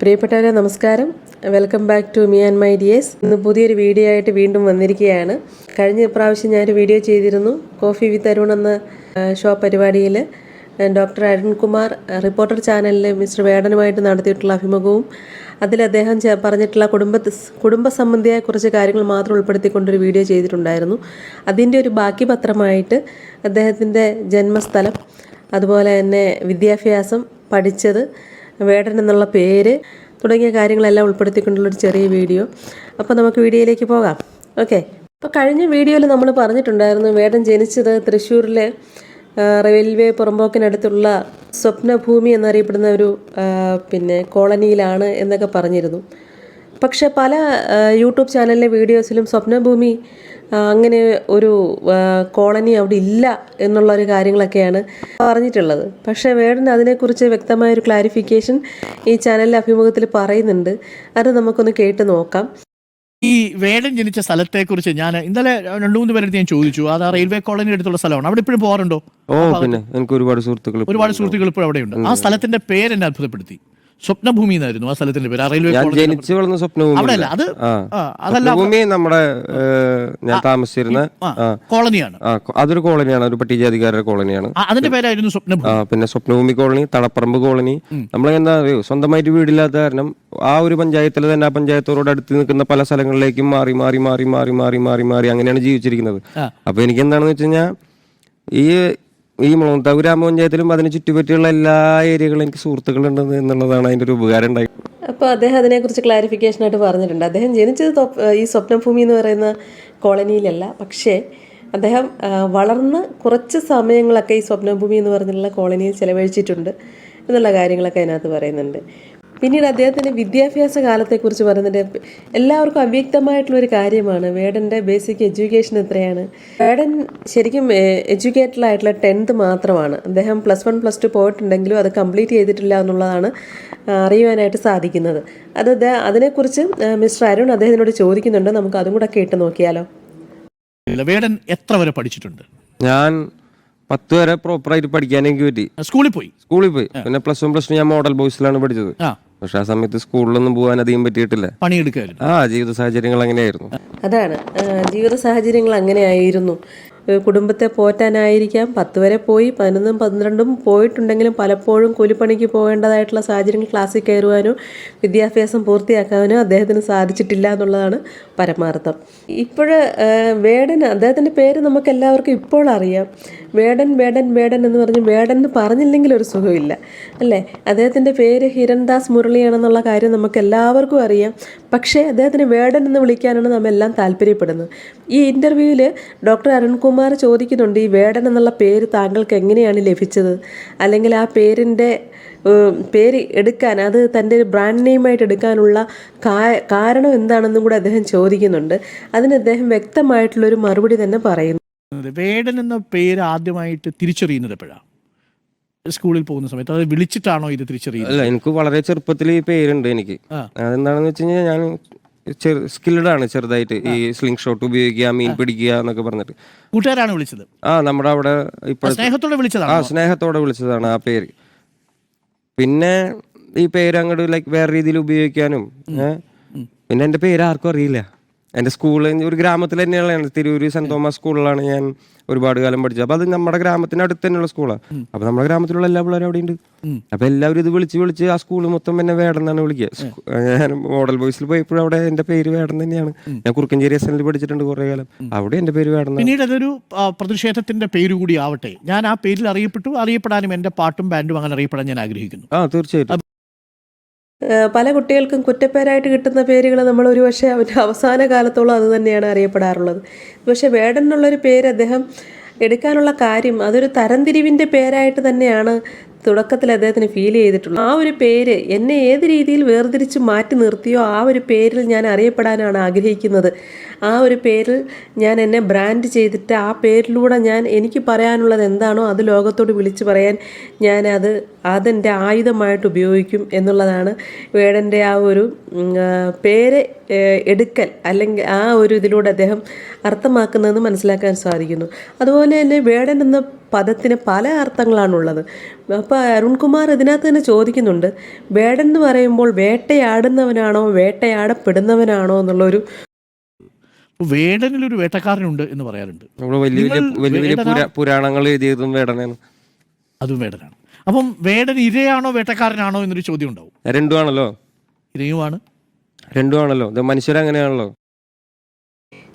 പ്രിയപ്പെട്ടവരെ നമസ്കാരം. Welcome back to me and my dears ഇന്ന് പുതിയൊരു വീഡിയോ ആയിട്ട് വീണ്ടും വന്നിരിക്കുകയാണ്. കഴിഞ്ഞ പ്രാവശ്യം ഞാനൊരു വീഡിയോ ചെയ്തിരുന്നു. കോഫി വിത്ത് അരുൺ എന്ന ഷോ പരിപാടിയിൽ ഡോക്ടർ അരുൺകുമാർ റിപ്പോർട്ടർ ചാനലിൽ മിസ്റ്റർ വേടനുമായിട്ട് നടത്തിയിട്ടുള്ള അഭിമുഖവും അതിൽ അദ്ദേഹം പറഞ്ഞിട്ടുള്ള കുടുംബ കുടുംബ സംബന്ധിയായ കുറച്ച് കാര്യങ്ങൾ മാത്രം ഉൾപ്പെടുത്തിക്കൊണ്ടൊരു വീഡിയോ ചെയ്തിട്ടുണ്ടായിരുന്നു. അതിന്റെ ഒരു ബാക്കി പത്രമായിട്ട് അദ്ദേഹത്തിന്റെ ജന്മസ്ഥലം അതുപോലെ തന്നെ വിദ്യാഭ്യാസം പഠിച്ചത് വേടൻ എന്നുള്ള പേര് തുടങ്ങിയ കാര്യങ്ങളെല്ലാം ഉൾപ്പെടുത്തിക്കൊണ്ടുള്ളൊരു ചെറിയ വീഡിയോ. അപ്പോൾ നമുക്ക് വീഡിയോയിലേക്ക് പോകാം. ഓക്കെ. അപ്പോൾ കഴിഞ്ഞ വീഡിയോയിൽ നമ്മൾ പറഞ്ഞിട്ടുണ്ടായിരുന്നു വേടൻ ജനിച്ചത് തൃശ്ശൂരിലെ റെയിൽവേ പുറമ്പോക്കിനടുത്തുള്ള സ്വപ്നഭൂമി എന്നറിയപ്പെടുന്ന ഒരു പിന്നെ കോളനിയിലാണ് എന്നൊക്കെ പറഞ്ഞിരുന്നു. പക്ഷെ പല യൂട്യൂബ് ചാനലിലെ വീഡിയോസിലും സ്വപ്നഭൂമി അങ്ങനെ ഒരു കോളനി അവിടെ ഇല്ല എന്നുള്ള ഒരു കാര്യങ്ങളൊക്കെയാണ് പറഞ്ഞിട്ടുള്ളത്. പക്ഷേ വേടൻ അതിനെക്കുറിച്ച് വ്യക്തമായ ഒരു ക്ലാരിഫിക്കേഷൻ ഈ ചാനലിലെ അഭിമുഖത്തിൽ പറയുന്നുണ്ട്. അത് നമുക്കൊന്ന് കേട്ട് നോക്കാം. ഈ വേടൻ ജനിച്ച സ്ഥലത്തെക്കുറിച്ച് ഞാൻ ഇന്നലെ രണ്ടു മൂന്ന് പേരെടുത്ത് ഞാൻ ചോദിച്ചു. അത് ആ റെയിൽവേ കോളനി അടുത്തുള്ള സ്ഥലമാണ്. അവിടെ ഇപ്പോഴും പോകാറുണ്ടോ? ഓ പിന്നെ എനിക്ക് ഒരുപാട് സുഹൃത്തുക്കൾ ഒരുപാട് സുഹൃത്തുക്കൾ ഇപ്പോഴും അവിടെയുണ്ട്. ആ സ്ഥലത്തിന്റെ പേര് എന്നെ അത്ഭുതപ്പെടുത്തി. സ്വപ്നഭൂമി എന്നായിരുന്നു ആ സ്ഥലത്തിന്റെ പേര് റെയിൽവേ ജനിച്ചു വളർന്ന സ്വപ്നഭൂമി അവിടെ അല്ല അത് അതല്ല ഭൂമി നമ്മുടെ ഞാൻ താമസിച്ചിരുന്ന കോളനിയാണ്. അതൊരു കോളനിയാണ് ഒരു പട്ടികജാതിക്കാരുടെ കോളനിയാണ്. അതിന്റെ പേരായിരുന്നു സ്വപ്നഭൂമി. പിന്നെ സ്വപ്നഭൂമി കോളനി തടപ്പറമ്പ് കോളനി. നമ്മൾ എന്താ അറിയോ സ്വന്തമായിട്ട് വീടില്ലാത്ത കാരണം ആ ഒരു പഞ്ചായത്തിൽ തന്നെ ആ പഞ്ചായത്തോട് അടുത്ത് നിൽക്കുന്ന പല സ്ഥലങ്ങളിലേക്കും മാറി മാറി മാറി മാറി മാറി മാറി മാറി അങ്ങനെയാണ് ജീവിച്ചിരിക്കുന്നത്. അപ്പൊ എനിക്ക് എന്താണെന്ന് വെച്ച് കഴിഞ്ഞാൽ ഈ ഈ മുളന്താവ് ഗ്രാമപഞ്ചായത്തിലും അതിന് ചുറ്റുപറ്റിയുള്ള എല്ലാ ഏരിയകളും എനിക്ക് സുഹൃത്തുക്കളുണ്ട് എന്നുള്ളതാണ് അതിന്റെ ഒരു ഉപകാരം ഉണ്ടായി. അപ്പോൾ അദ്ദേഹം അതിനെക്കുറിച്ച് ക്ലാരിഫിക്കേഷൻ ആയിട്ട് പറഞ്ഞിട്ടുണ്ട്. അദ്ദേഹം ജനിച്ചത് ഈ സ്വപ്നഭൂമി എന്ന് പറയുന്ന കോളനിയിലല്ല. പക്ഷേ അദ്ദേഹം വളർന്ന് കുറച്ച് സമയങ്ങളൊക്കെ ഈ സ്വപ്നഭൂമി എന്ന് പറഞ്ഞിട്ടുള്ള കോളനിയിൽ ചിലവഴിച്ചിട്ടുണ്ട് എന്നുള്ള കാര്യങ്ങളൊക്കെ അതിനകത്ത് പറയുന്നുണ്ട്. പിന്നീട് അദ്ദേഹത്തിന്റെ വിദ്യാഭ്യാസ കാലത്തെക്കുറിച്ച് പറയുന്നുണ്ട്. എല്ലാവർക്കും അവ്യക്തമായിട്ടുള്ളൊരു കാര്യമാണ് വേടന്റെ ബേസിക് എഡ്യൂക്കേഷൻ എത്രയാണ്? വേഡൻ ശരിക്കും എഡ്യൂക്കേറ്റഡ് ആയിട്ടുള്ള ടെൻത്ത് മാത്രമാണ്. അദ്ദേഹം പ്ലസ് വൺ പ്ലസ് ടു പോയിട്ടുണ്ടെങ്കിലും അത് കംപ്ലീറ്റ് ചെയ്തിട്ടില്ല എന്നുള്ളതാണ് അറിയുവാനായിട്ട് സാധിക്കുന്നത്. അത് അതിനെക്കുറിച്ച് മിസ്റ്റർ അരുൺ അദ്ദേഹത്തിനോട് ചോദിക്കുന്നുണ്ട്. നമുക്ക് അതും കൂടെ കേട്ട് നോക്കിയാലോ? വേഡൻ വേടൻ എത്ര വരെ പഠിച്ചിട്ടുണ്ട്? ഞാൻ പത്ത് വരെ പ്രോപ്പറായിട്ട് പഠിക്കാൻ എനിക്ക് പറ്റി. സ്കൂളിൽ പോയി? സ്കൂളിൽ പോയി. പിന്നെ പ്ലസ് വൺ പ്ലസ് ടു ഞാൻ മോഡൽ ബോയ്സിലാണ് പഠിച്ചത്. ആ. പക്ഷെ ആ സമയത്ത് സ്കൂളിലൊന്നും പോകാൻ അധികം പറ്റിയിട്ടില്ല. പണിയെടുക്കായിരുന്നു. ആ ജീവിത സാഹചര്യങ്ങൾ അങ്ങനെയായിരുന്നു. അതാണ്. ജീവിത സാഹചര്യങ്ങൾ അങ്ങനെയായിരുന്നു. കുടുംബത്തെ പോറ്റാനായിരിക്കാം. പത്ത് വരെ പോയി പതിനൊന്നും പന്ത്രണ്ടും പോയിട്ടുണ്ടെങ്കിലും പലപ്പോഴും കൂലിപ്പണിക്ക് പോകേണ്ടതായിട്ടുള്ള സാഹചര്യങ്ങൾ ക്ലാസ്സിൽ കയറുവാനോ വിദ്യാഭ്യാസം പൂർത്തിയാക്കാനോ അദ്ദേഹത്തിന് സാധിച്ചിട്ടില്ല എന്നുള്ളതാണ് പരമാർത്ഥം. ഇപ്പോൾ വേടന് അദ്ദേഹത്തിന്റെ പേര് നമുക്കെല്ലാവർക്കും ഇപ്പോൾ അറിയാം. വേടൻ വേടൻ വേടൻ എന്ന് പറഞ്ഞ് വേടൻ എന്ന് പറഞ്ഞില്ലെങ്കിൽ ഒരു സുഖമില്ല. അല്ലേ? അദ്ദേഹത്തിന്റെ പേര് ഹിരൺദാസ് മുരളിയാണെന്നുള്ള കാര്യം നമുക്ക് എല്ലാവർക്കും അറിയാം. പക്ഷേ അദ്ദേഹത്തിന് വേടൻ എന്ന് വിളിക്കാനാണ് നമ്മൾ എല്ലാം താല്പര്യപ്പെടുന്നത്. ഈ ഇന്റർവ്യൂവിൽ ഡോക്ടർ അരുൺകുമാർ ചോദിക്കുന്നുണ്ട് ഈ വേടൻ എന്നുള്ള പേര് താങ്കൾക്ക് എങ്ങനെയാണ് ലഭിച്ചത്? അല്ലെങ്കിൽ ആ പേരിന്റെ പേര് എടുക്കാൻ അത് തന്റെ ബ്രാൻഡ് നെയിമായിട്ട് എടുക്കാനുള്ള കാരണം എന്താണെന്നും കൂടെ അദ്ദേഹം ചോദിക്കുന്നുണ്ട്. അതിന് അദ്ദേഹം വ്യക്തമായിട്ടുള്ളൊരു മറുപടി തന്നെ പറയുന്നു. വേടൻ എന്ന പേര് ആദ്യമായിട്ട് തിരിച്ചറിയുന്നത് എപ്പോഴാണ് സ്കൂളിൽ പോകുന്ന സമയത്ത്. അത് വിളിച്ചിട്ടാണോ ഇത് തിരിച്ചറിയുന്നത്? അല്ല എനിക്ക് വളരെ ചെറുപ്പത്തിൽ ഈ പേരുണ്ട് എനിക്ക്. അതെന്താണെന്ന് വെച്ച് കഴിഞ്ഞാൽ ഞാൻ സ്കിൽഡ് ആണ് ചെറുതായിട്ട് ഈ സ്ലിംഗ് ഷോട്ട് ഉപയോഗിക്കുക മീൻ പിടിക്കുക എന്നൊക്കെ പറഞ്ഞിട്ട്. കൂട്ടുകാരാണ് വിളിച്ചത്? ആ നമ്മുടെ അവിടെ ഇപ്പോഴത്തെ സ്നേഹത്തോടെ ആ സ്നേഹത്തോടെ വിളിച്ചതാണ് ആ പേര്. പിന്നെ ഈ പേര് അങ്ങോട്ട് ലൈക്ക് വേറെ രീതിയിൽ ഉപയോഗിക്കാനും? പിന്നെ എന്റെ പേര് ആർക്കും അറിയില്ല. എന്റെ സ്കൂൾ ഒരു ഗ്രാമത്തിൽ തന്നെയാണ്. തിരൂര് സെന്റ് തോമസ് സ്കൂളിലാണ് ഞാൻ ഒരുപാട് കാലം പഠിച്ചത്. അപ്പൊ അത് നമ്മുടെ ഗ്രാമത്തിന് അടുത്ത് തന്നെയുള്ള സ്കൂളാണ് അപ്പൊ നമ്മുടെ ഗ്രാമത്തിലുള്ള എല്ലാ പിള്ളേരും അവിടെ ഉണ്ട്. അപ്പൊ എല്ലാവരും ഇത് വിളിച്ച് വിളിച്ച് ആ സ്കൂൾ മൊത്തം എന്നെ വേടെന്നാണ് വിളിക്കുക. ഞാൻ മോഡൽ ബോയ്സിൽ പോയപ്പോഴും അവിടെ എന്റെ പേര് വേടൻ തന്നെയാണ്. ഞാൻ കുറുക്കഞ്ചേരി എസ് എൻ പഠിച്ചിട്ടുണ്ട് കുറെ കാലം. അവിടെ എന്റെ പേര് വേടൻ പിന്നീട് അതൊരു പ്രതിഷേധത്തിന്റെ പേര് കൂടി ആവട്ടെ. ഞാൻ ആ പേരിൽ അറിയപ്പെട്ടു അറിയപ്പെടാനും എന്റെ പാട്ടും ബാൻഡും അങ്ങനെ അറിയപ്പെടാൻ ഞാൻ ആഗ്രഹിക്കുന്നു. ആ തീർച്ചയായിട്ടും. പല കുട്ടികൾക്കും കുറ്റപ്പേരായിട്ട് കിട്ടുന്ന പേരുകൾ നമ്മൾ ഒരു പക്ഷേ അവന്റെ അവസാന കാലത്തോളം അത് തന്നെയാണ് അറിയപ്പെടാറുള്ളത്. പക്ഷേ വേടൻ പേര് അദ്ദേഹം എടുക്കാനുള്ള കാര്യം അതൊരു തരംതിരിവിന്റെ പേരായിട്ട് തന്നെയാണ് തുടക്കത്തിൽ അദ്ദേഹത്തിന് ഫീൽ ചെയ്തിട്ടുള്ളത്. ആ ഒരു പേര് എന്നെ ഏത് രീതിയിൽ വേർതിരിച്ച് മാറ്റി നിർത്തിയോ ആ ഒരു പേരിൽ ഞാൻ അറിയപ്പെടാനാണ് ആഗ്രഹിക്കുന്നത്. ആ ഒരു പേരിൽ ഞാൻ എന്നെ ബ്രാൻഡ് ചെയ്തിട്ട് ആ പേരിലൂടെ ഞാൻ എനിക്ക് പറയാനുള്ളത് എന്താണോ അത് ലോകത്തോട് വിളിച്ചു പറയാൻ ഞാൻ അത് അതെന്റെ ആയുധമായിട്ട് ഉപയോഗിക്കും എന്നുള്ളതാണ് വേടന്റെ ആ ഒരു പേര് എടുക്കൽ അല്ലെങ്കിൽ ആ ഒരു ഇതിലൂടെ അദ്ദേഹം അർത്ഥമാക്കുന്നതെന്ന് മനസ്സിലാക്കാൻ സാധിക്കുന്നു. അതുപോലെ തന്നെ വേടൻ എന്ന പദത്തിന് പല അർത്ഥങ്ങളാണുള്ളത്. അപ്പോൾ അരുൺകുമാർ ഇതിനകത്ത് തന്നെ ചോദിക്കുന്നുണ്ട് വേടൻ എന്ന് പറയുമ്പോൾ വേട്ടയാടുന്നവനാണോ വേട്ടയാടപ്പെടുന്നവനാണോ എന്നുള്ളൊരു വേടനിലൊരു വേട്ടക്കാരനുണ്ട് എന്ന് പറയാറുണ്ട്. പുരാണങ്ങൾ എഴുതിയതും വേടനാണ്. അതും വേടനാണ്. അപ്പം വേടൻ ഇരയാണോ വേട്ടക്കാരനാണോ എന്നൊരു ചോദ്യം ഉണ്ടാവും. രണ്ടും ആണല്ലോ ഇരയുമാണ്. രണ്ടും ആണല്ലോ ഇത് മനുഷ്യരങ്ങനെയാണല്ലോ.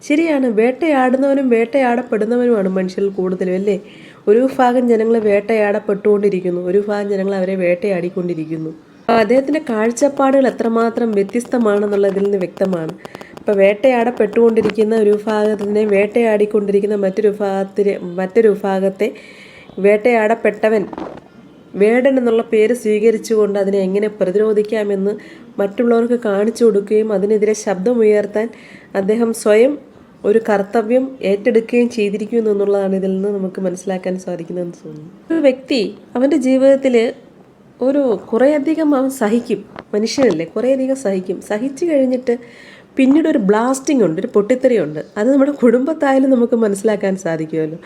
ശരിയാണ് വേട്ടയാടുന്നവനും വേട്ടയാടപ്പെടുന്നവനുമാണ് മനുഷ്യരിൽ കൂടുതലും അല്ലേ? ഒരു ഭാഗം ജനങ്ങൾ വേട്ടയാടപ്പെട്ടുകൊണ്ടിരിക്കുന്നു ഒരു ഭാഗം ജനങ്ങൾ അവരെ വേട്ടയാടിക്കൊണ്ടിരിക്കുന്നു. അദ്ദേഹത്തിന്റെ അദ്ദേഹത്തിന്റെ കാഴ്ചപ്പാടുകൾ എത്രമാത്രം വ്യത്യസ്തമാണെന്നുള്ളതിൽ നിന്ന് വ്യക്തമാണ്. ഇപ്പം വേട്ടയാടപ്പെട്ടുകൊണ്ടിരിക്കുന്ന ഒരു വിഭാഗത്തിനെ വേട്ടയാടിക്കൊണ്ടിരിക്കുന്ന മറ്റൊരു വിഭാഗത്തിന് മറ്റൊരു വിഭാഗത്തെ വേട്ടയാടപ്പെട്ടവൻ വേടൻ എന്നുള്ള പേര് സ്വീകരിച്ചുകൊണ്ട് അതിനെ എങ്ങനെ പ്രതിരോധിക്കാമെന്ന് മറ്റുള്ളവർക്ക് കാണിച്ചു കൊടുക്കുകയും അതിനെതിരെ ശബ്ദമുയർത്താൻ അദ്ദേഹം സ്വയം ഒരു കർത്തവ്യം ഏറ്റെടുക്കുകയും ചെയ്തിരിക്കുന്നു എന്നുള്ളതാണ് ഇതിൽ നിന്ന് നമുക്ക് മനസ്സിലാക്കാൻ സാധിക്കുന്നതെന്ന് തോന്നുന്നു. ഒരു വ്യക്തി അവന്റെ ജീവിതത്തിൽ ഒരു കുറേയധികം അവൻ സഹിക്കും. മനുഷ്യനല്ലേ കുറേയധികം സഹിക്കും. സഹിച്ചു കഴിഞ്ഞിട്ട് പിന്നീട് ഒരു ബ്ലാസ്റ്റിംഗ് ഉണ്ട് ഒരു പൊട്ടിത്തെറിയുണ്ട്. അത് നമ്മുടെ കുടുംബത്തായാലും നമുക്ക് മനസ്സിലാക്കാൻ സാധിക്കുമല്ലോ.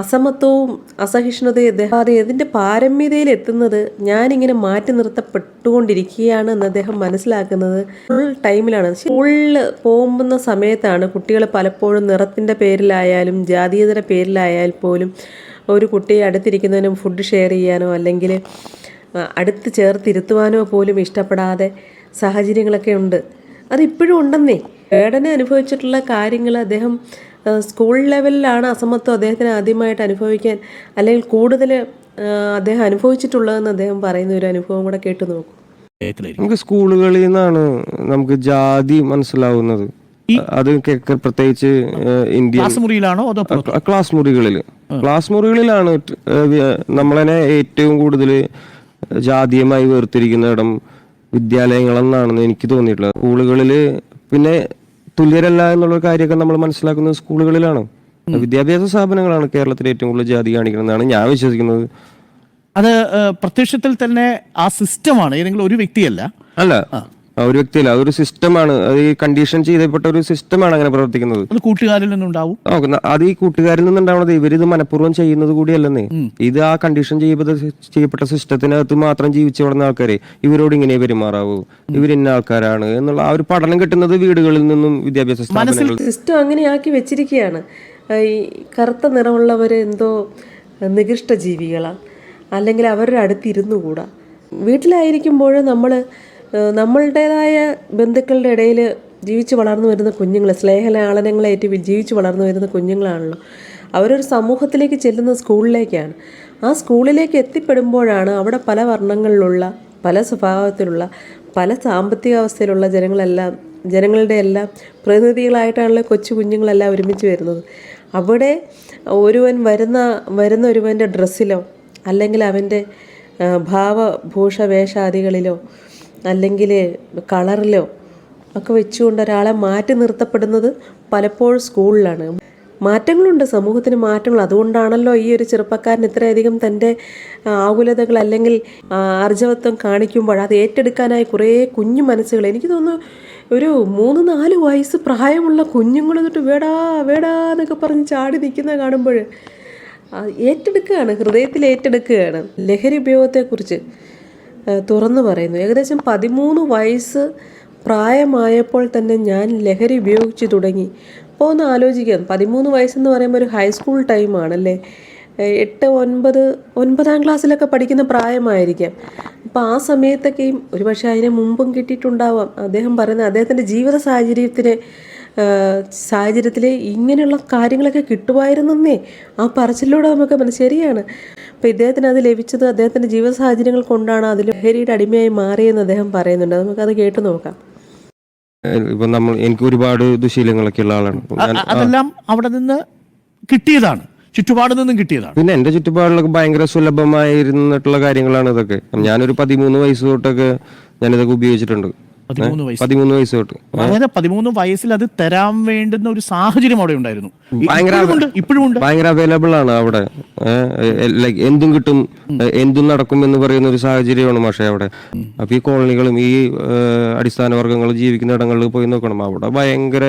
അസമത്വവും അസഹിഷ്ണുതയും അദ്ദേഹം ഇതിന്റെ പാരമ്യതയിൽ എത്തുന്നത് ഞാനിങ്ങനെ മാറ്റി നിർത്തപ്പെട്ടുകൊണ്ടിരിക്കുകയാണ് എന്ന് അദ്ദേഹം മനസ്സിലാക്കുന്നത് ഫുൾ ടൈമിലാണ് സ്കൂളിൽ പോകുന്ന സമയത്താണ് കുട്ടികൾ പലപ്പോഴും നിറത്തിന്റെ പേരിലായാലും ജാതീയതര പേരിലായാൽ പോലും ഒരു കുട്ടിയെ അടുത്തിരിക്കുന്നതിനും ഫുഡ് ഷെയർ ചെയ്യാനോ അല്ലെങ്കിൽ അടുത്ത് ചേർത്തിരുത്തുവാനോ പോലും ഇഷ്ടപ്പെടാതെ സാഹചര്യങ്ങളൊക്കെ ഉണ്ട്. അതിപ്പോഴും ഉണ്ടെന്നേ. വേടനെ അനുഭവിച്ചിട്ടുള്ള കാര്യങ്ങൾ അദ്ദേഹം സ്കൂൾ ലെവലിലാണ് അസമത്വം അദ്ദേഹത്തിന് ആദ്യമായിട്ട് അനുഭവിക്കാൻ അല്ലെങ്കിൽ കൂടുതൽ അദ്ദേഹം അനുഭവിച്ചിട്ടുള്ളതെന്ന് അദ്ദേഹം പറയുന്ന ഒരു അനുഭവം കൂടെ കേട്ടു നോക്കൂ. നമുക്ക് സ്കൂളുകളിൽ നിന്നാണ് നമുക്ക് ജാതി മനസ്സിലാവുന്നത്. അത് പ്രത്യേകിച്ച് ഇന്ത്യ ക്ലാസ് മുറിയിലാണോ അതോ ക്ലാസ് മുറികളിൽ. ക്ലാസ് മുറികളിലാണ് നമ്മളെ നമ്മളതിനെ ഏറ്റവും കൂടുതൽ ജാതീയമായി വേർതിരിക്കുന്ന ഇടം വിദ്യാലയങ്ങളെന്നാണെന്ന് എനിക്ക് തോന്നിയിട്ടുള്ളത്. സ്കൂളുകളിൽ പിന്നെ തുല്യരല്ല എന്നുള്ള കാര്യമൊക്കെ നമ്മൾ മനസ്സിലാക്കുന്നത് സ്കൂളുകളിലാണ്. വിദ്യാഭ്യാസ സ്ഥാപനങ്ങളാണ് കേരളത്തിൽ ഏറ്റവും കൂടുതൽ ജാതി കാണിക്കുന്നതാണ് ഞാൻ വിശ്വസിക്കുന്നത്. അത് പ്രത്യക്ഷത്തിൽ തന്നെ ആ സിസ്റ്റമാണ് ഏതെങ്കിലും ഒരു വ്യക്തിയല്ല. അല്ല. ഒരു വ്യക്തിയല്ല. അതൊരു സിസ്റ്റമാണ് അത് ഈ കണ്ടീഷൻ ചെയ്തപ്പെട്ട ഒരു സിസ്റ്റമാണ് അങ്ങനെ പ്രവർത്തിക്കുന്നത്. അത് കൂട്ടുകാരിൽ നിന്നുണ്ടാവും. അത് ഈ കൂട്ടുകാരിൽ നിന്നുണ്ടാവുന്നത് ഇവരിത് മനഃപൂർവം ചെയ്യുന്നത് കൂടിയല്ലെന്നേ. ഇത് ആ കണ്ടീഷൻ ചെയ്യപ്പെട്ട ചെയ്യപ്പെട്ട സിസ്റ്റത്തിനകത്ത് മാത്രം ജീവിച്ചു വളർന്ന ആൾക്കാരെ ഇവരോട് ഇങ്ങനെ പെരുമാറാവൂ. ഇവർ ഇന്ന ആൾക്കാരാണ് എന്നുള്ള ആ ഒരു പഠനം കിട്ടുന്നത് വീടുകളിൽ നിന്നും വിദ്യാഭ്യാസ സ്ഥാപനങ്ങളിൽ. സിസ്റ്റം അങ്ങനെയാക്കി വെച്ചിരിക്കുകയാണ്. ഈ കറുത്ത നിറമുള്ളവർ എന്തോ നികൃഷ്ട ജീവികളാണ് അല്ലെങ്കിൽ അവരുടെ അടുത്ത് ഇരുന്നുകൂടാ. വീട്ടിലായിരിക്കുമ്പോൾ നമ്മൾ നമ്മളുടേതായ ബന്ധുക്കളുടെ ഇടയിൽ ജീവിച്ച് വളർന്നു വരുന്ന കുഞ്ഞുങ്ങൾ സ്നേഹലാളനങ്ങളേറ്റ് ജീവിച്ച് വളർന്നു വരുന്ന കുഞ്ഞുങ്ങളാണല്ലോ. അവരൊരു സമൂഹത്തിലേക്ക് ചെല്ലുന്ന സ്കൂളിലേക്കാണ്. ആ സ്കൂളിലേക്ക് എത്തിപ്പെടുമ്പോഴാണ് അവിടെ പല വർണങ്ങളിലുള്ള പല സ്വഭാവത്തിലുള്ള പല സാമ്പത്തിക അവസ്ഥയിലുള്ള ജനങ്ങളെല്ലാം ജനങ്ങളുടെ എല്ലാം പ്രതിനിധികളായിട്ടാണല്ലോ കൊച്ചു കുഞ്ഞുങ്ങളെല്ലാം ഒരുമിച്ച് വരുന്നത്. അവിടെ ഒരുവൻ വരുന്ന വരുന്ന ഒരുവന്റെ ഡ്രസ്സിലോ അല്ലെങ്കിൽ അവന്റെ ഭാവഭൂഷ വേഷാദികളിലോ അല്ലെങ്കിൽ കളറിലോ ഒക്കെ വെച്ചുകൊണ്ട് ഒരാളെ മാറ്റി നിർത്തപ്പെടുന്നത് പലപ്പോഴും സ്കൂളിലാണ്. മാറ്റങ്ങളുണ്ട്. സമൂഹത്തിന് മാറ്റങ്ങൾ. അതുകൊണ്ടാണല്ലോ ഈ ഒരു ചെറുപ്പക്കാരൻ ഇത്രയധികം തന്റെ ആകുലതകൾ അല്ലെങ്കിൽ അർജവത്വം കാണിക്കുമ്പോൾ അത് ഏറ്റെടുക്കാനായി കുറേ കുഞ്ഞു മനസ്സുകൾ. എനിക്ക് തോന്നുന്നു ഒരു മൂന്ന് നാല് വയസ്സ് പ്രായമുള്ള കുഞ്ഞുങ്ങൾ എന്നിട്ട് വേടാ വേടാ എന്നൊക്കെ പറഞ്ഞ് ചാടി നിൽക്കുന്ന കാണുമ്പോൾ ഏറ്റെടുക്കുകയാണ്. ഹൃദയത്തിൽ ഏറ്റെടുക്കുകയാണ്. ലഹരി ഉപയോഗത്തെക്കുറിച്ച് തുറന്നു പറയുന്നു. ഏകദേശം പതിമൂന്ന് വയസ്സ് പ്രായമായപ്പോൾ തന്നെ ഞാൻ ലഹരി ഉപയോഗിച്ച് തുടങ്ങി. അപ്പോൾ ഒന്ന് ആലോചിക്കാം. പതിമൂന്ന് വയസ്സെന്ന് പറയുമ്പോൾ ഒരു ഹൈസ്കൂൾ ടൈമാണല്ലേ എട്ട് ഒൻപത് ഒൻപതാം ക്ലാസ്സിലൊക്കെ പഠിക്കുന്ന പ്രായമായിരിക്കാം. അപ്പോൾ ആ സമയത്തൊക്കെയും ഒരുപക്ഷെ അതിന് മുമ്പും കിട്ടിയിട്ടുണ്ടാവാം. അദ്ദേഹം പറയുന്നത് അദ്ദേഹത്തിന്റെ ജീവിത സാഹചര്യത്തിന് സാഹചര്യത്തിൽ ഇങ്ങനെയുള്ള കാര്യങ്ങളൊക്കെ കിട്ടുമായിരുന്നെന്നേ ആ പറച്ചിലൂടെ നമുക്ക് മനസ്സിലാണ് അപ്പോൾ ഇദ്ദേഹത്തിന് അത് ലഭിച്ചത് അദ്ദേഹത്തിന്റെ ജീവിത സാഹചര്യങ്ങൾ കൊണ്ടാണ് അതിൽ ലഹരിയുടെ അടിമയായി മാറിയെന്ന് അദ്ദേഹം പറയുന്നുണ്ട്. നമുക്കത് കേട്ടു നോക്കാം. ഇപ്പം നമ്മൾ എനിക്ക് ഒരുപാട് ദുശീലങ്ങളൊക്കെ ഉള്ള ആളാണ്. അതെല്ലാം അവിടെ നിന്ന് കിട്ടിയതാണ്. ചുറ്റുപാട് നിന്നും കിട്ടിയതാണ്. പിന്നെ എന്റെ ചുറ്റുപാടിലൊക്കെ ഭയങ്കര സുലഭമായിരുന്നിട്ടുള്ള കാര്യങ്ങളാണ് ഇതൊക്കെ. ഞാനൊരു പതിമൂന്ന് വയസ്സ് തൊട്ടൊക്കെ ഞാനിതൊക്കെ ഉപയോഗിച്ചിട്ടുണ്ട്. പതിമൂന്ന് വയസ്സ്. പതിമൂന്ന് വയസ്സ് തൊട്ട്. അങ്ങനെ പതിമൂന്ന് വയസ്സിൽ അത് തരാൻ വേണ്ടുന്ന ഒരു സാഹചര്യം അവിടെ ഉണ്ടായിരുന്നു. ഇപ്പോഴും ഉണ്ട് ഭയങ്കര അവൈലബിൾ ആണ് അവിടെ. ലൈക്ക് എന്തും കിട്ടും എന്തും നടക്കും എന്ന് പറയുന്ന ഒരു സാഹചര്യമാണ് പക്ഷേ അവിടെ. അപ്പൊ ഈ കോളനികളും ഈ അടിസ്ഥാന വർഗങ്ങൾ ജീവിക്കുന്ന ഇടങ്ങളിൽ പോയി നോക്കണം. അവിടെ ഭയങ്കര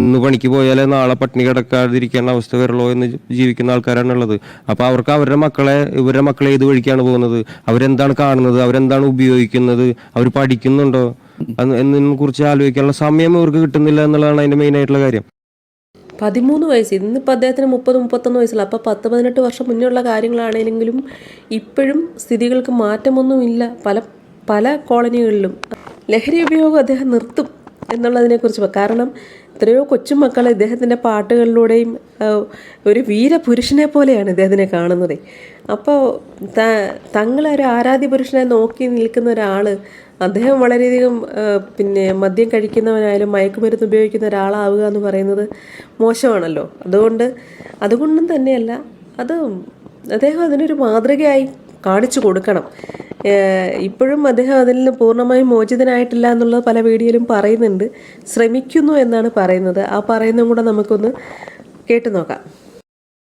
ഇന്ന് പണിക്ക് പോയാലേ നാളെ പട്ടിണി കിടക്കാതിരിക്കേണ്ട അവസ്ഥ വരുള്ളൂ എന്ന് ജീവിക്കുന്ന ആൾക്കാരാണ് ഉള്ളത്. അപ്പോൾ അവർക്ക് അവരുടെ മക്കളെ ഇവരുടെ മക്കളെ ഏത് വഴിക്കാണ് പോകുന്നത്? അവരെന്താണ് കാണുന്നത്? അവരെന്താണ് ഉപയോഗിക്കുന്നത്? അവർ പഠിക്കുന്നുണ്ടോ? എന്നതിനെ കുറിച്ച് ആലോചിക്കാനുള്ള സമയം ഇവർക്ക് കിട്ടുന്നില്ല എന്നുള്ളതാണ് അതിന്റെ മെയിൻ ആയിട്ടുള്ള കാര്യം. പതിമൂന്ന് വയസ്സ്. ഇന്നിപ്പോൾ അദ്ദേഹത്തിന് മുപ്പത് മുപ്പത്തൊന്ന് വയസ്സില്ല അപ്പോൾ പത്ത് പതിനെട്ട് വർഷം മുന്നേ ഉള്ള കാര്യങ്ങളാണെങ്കിലും ഇപ്പോഴും സ്ഥിതികൾക്ക് മാറ്റമൊന്നുമില്ല. പല പല കോളനികളിലും ലഹരി ഉപയോഗം അദ്ദേഹം നിർത്തും. എന്നുള്ളതിനെക്കുറിച്ച് കുറിച്ച് കാരണം എത്രയോ കൊച്ചുമക്കൾ ഇദ്ദേഹത്തിന്റെ പാട്ടുകളിലൂടെയും ഒരു വീരപുരുഷനെ പോലെയാണ് ഇദ്ദേഹത്തിനെ കാണുന്നത്. അപ്പോൾ ത തങ്ങളെ ഒരു ആരാധ്യ പുരുഷനെ നോക്കി നിൽക്കുന്ന ഒരാൾ അദ്ദേഹം വളരെയധികം പിന്നെ മദ്യം കഴിക്കുന്നവനായാലും മയക്കുമരുന്ന് ഉപയോഗിക്കുന്ന ഒരാളാവുക എന്ന് പറയുന്നത് മോശമാണല്ലോ. അതുകൊണ്ട് അതുകൊണ്ടും തന്നെയല്ല അത് അദ്ദേഹം അതിനൊരു മാതൃകയായി കാണിച്ചു കൊടുക്കണം. ഇപ്പോഴും അദ്ദേഹം അതിൽ നിന്ന് പൂർണമായും മോചിതനായിട്ടില്ല എന്നുള്ളത് പല വീഡിയോയിലും പറയുന്നുണ്ട്. ശ്രമിക്കുന്നു എന്നാണ് പറയുന്നത്. ആ പറയുന്നതും കൂടെ നമുക്കൊന്ന് കേട്ടു നോക്കാം.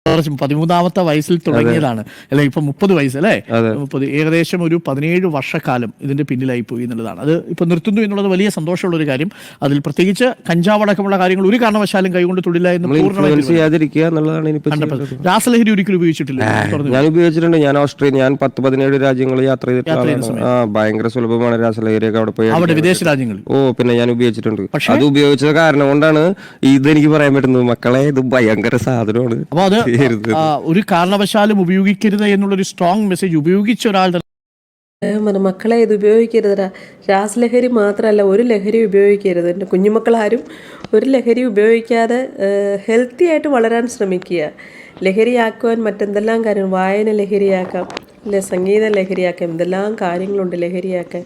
കുറച്ചും പതിമൂന്നാമത്തെ വയസ്സിൽ തുടങ്ങിയതാണ്. അല്ലെ ഇപ്പൊ മുപ്പത് വയസ്സ് അല്ലേ? മുപ്പത് ഏകദേശം ഒരു പതിനേഴ് വർഷക്കാലം ഇതിന്റെ പിന്നിലായി പോയി എന്നുള്ളതാണ്. അത് ഇപ്പൊ നിർത്തുന്നു എന്നുള്ളത് വലിയ സന്തോഷമുള്ള ഒരു കാര്യം. അതിൽ പ്രത്യേകിച്ച് കഞ്ചാവ് അടക്കമുള്ള കാര്യങ്ങൾ ഒരു കാരണവശാലും കൈകൊണ്ട് തൊടില്ല എന്ന് പൂർണമായിട്ട് രാസലഹരി ഒരിക്കലും ഉപയോഗിച്ചിട്ടില്ല. ഞാൻ ഉപയോഗിച്ചിട്ടുണ്ട്. ഞാൻ ഓസ്ട്രേലിയ ഞാൻ പത്ത് പതിനേഴ് രാജ്യങ്ങൾ യാത്ര ചെയ്തിട്ടുണ്ട് ഭയങ്കര സുലഭമാണ് രാസലഹരിയൊക്കെ അവിടെ പോയി അവിടെ വിദേശ രാജ്യങ്ങളിൽ. ഓ പിന്നെ ഞാൻ ഉപയോഗിച്ചിട്ടുണ്ട്. അത് ഉപയോഗിച്ചത് കാരണം കൊണ്ടാണ് ഇതെനിക്ക് പറയാൻ പറ്റുന്നത്. മക്കളെ ഇത് ഭയങ്കര സാധനമാണ്. അപ്പൊ അത് ചെയ്യരുത്. ഒരു കാരണവശാലും ഉപയോഗിക്കരുത് എന്നുള്ളൊരു സ്ട്രോങ് മെസ്സേജ് ഉപയോഗിച്ച ഒരാൾ മക്കളെ ഇത് ഉപയോഗിക്കരുതടാ. രാസലഹരി മാത്രമല്ല ഒരു ലഹരി ഉപയോഗിക്കരുത്. എന്റെ കുഞ്ഞുമക്കളാരും ഒരു ലഹരി ഉപയോഗിക്കാതെ ഹെൽത്തി ആയിട്ട് വളരാൻ ശ്രമിക്കുക. ലഹരിയാക്കുവാൻ മറ്റെന്തെല്ലാം കാര്യം? വായന ലഹരിയാക്കാം അല്ലെ സംഗീത ലഹരിയാക്കാം എന്തെല്ലാം കാര്യങ്ങളുണ്ട് ലഹരിയാക്കാൻ?